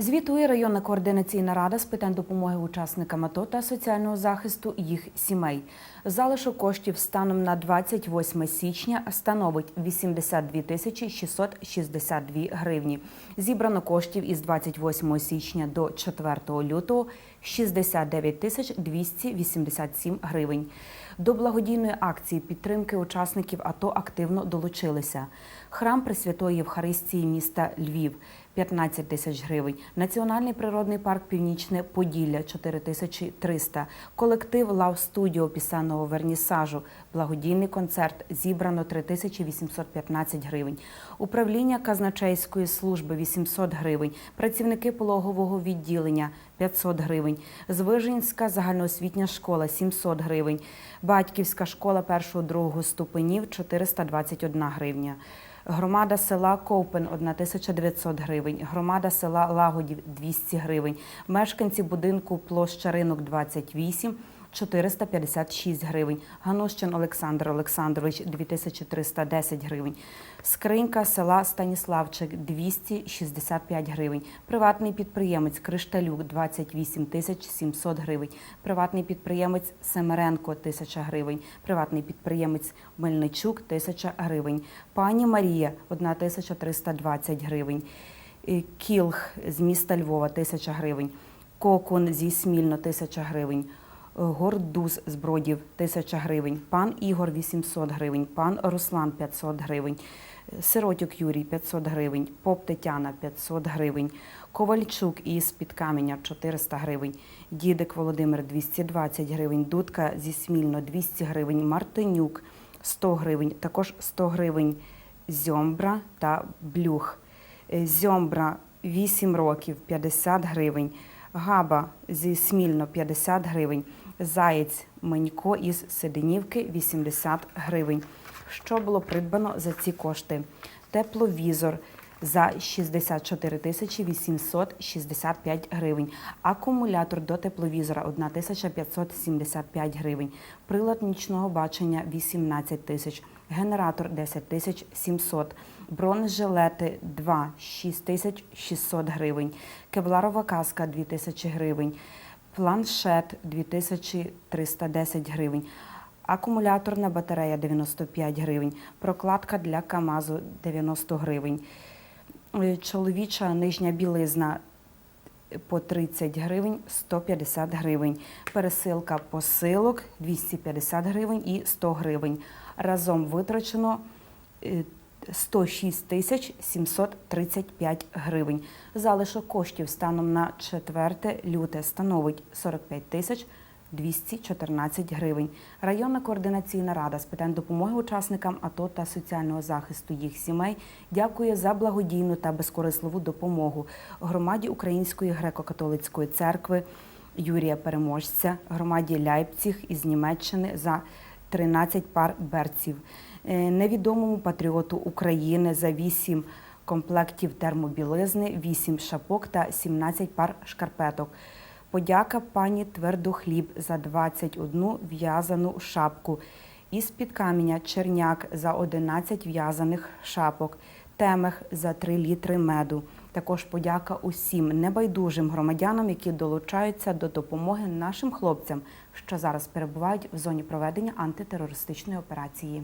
Звітує районна координаційна рада з питань допомоги учасникам АТО та соціального захисту їх сімей. Залишок коштів станом на 28 січня становить 82 тисячі 662 гривні. Зібрано коштів із 28 січня до 4 лютого 69 тисяч 287 гривень. До благодійної акції підтримки учасників АТО активно долучилися. Храм Пресвятої Євхаристії міста Львів 15 тисяч гривень, Національний природний парк Північне Поділля 4 тисячі 300, колектив Лав Студіо пісенного вернісажу, благодійний концерт зібрано 3 тисячі 815 гривень, управління казначейської служби 800 гривень, працівники пологового відділення 500 гривень, Звижинська загальноосвітня школа 700 гривень, Батьківська школа першого-другого ступенів 421 гривня. Громада села Ковпен 1900 гривень, громада села Лагодів 200 гривень, мешканці будинку площа Ринок 28 456 гривень, Ганущин Олександр Олександрович 2310 гривень, скринька села Станіславчик 265 гривень, приватний підприємець Кришталюк 28 тисяч 700 гривень, приватний підприємець Семеренко 1000 гривень, приватний підприємець Мельничук 1000 гривень, пані Марія 1320 гривень, і Кілх з міста Львова 1000 гривень, Кокун зі Смільно 1000 гривень. Гордуз з Бродів 1000 гривень, пан Ігор 800 гривень, пан Руслан 500 гривень, Сиротюк Юрій 500 гривень, Поп Тетяна 500 гривень, Ковальчук із Підкаменя 400 гривень, Дідик Володимир 220 гривень, Дудка зі Смільно 200 гривень, Мартинюк 100 гривень, також 100 гривень Зьомбра та Блюх. Зьомбра 8 років 50 гривень. Габа зі Смільно 50 гривень, Заєць Менько із Седенівки 80 гривень. Що було придбано за ці кошти? Тепловізор за 64 тисячі 865 гривень. Акумулятор до тепловізора 1575 гривень. Прилад нічного бачення 18 тисяч. Генератор 10 тисяч 700. Бронежилети 2 6 тисяч 600 гривень. Кевларова каска 2 тисячі гривень. Планшет 2310 гривень. Акумуляторна батарея 95 гривень. Прокладка для КАМАЗу 90 гривень. Е, Чоловіча нижня білизна по 30 гривень 150 гривень. Пересилка посилок 250 гривень і 100 гривень. Разом витрачено е, 106 тисяч 735 гривень. Залишок коштів станом на 4 люте становить 45 тисяч 214 гривень. Районна координаційна рада з питань допомоги учасникам АТО та соціального захисту їх сімей дякує за благодійну та безкорисливу допомогу громаді Української греко-католицької церкви Юрія Переможця, громаді Ляйпціг із Німеччини за 13 пар берців, е, невідомому патріоту України за 8 комплектів термобілизни, 8 шапок та 17 пар шкарпеток. Подяка пані Твердохліб за 21 в'язану шапку. Із-під каменя Черняк за 11 в'язаних шапок. Темех за 3 літри меду. Також подяка усім небайдужим громадянам, які долучаються до допомоги нашим хлопцям, що зараз перебувають в зоні проведення антитерористичної операції.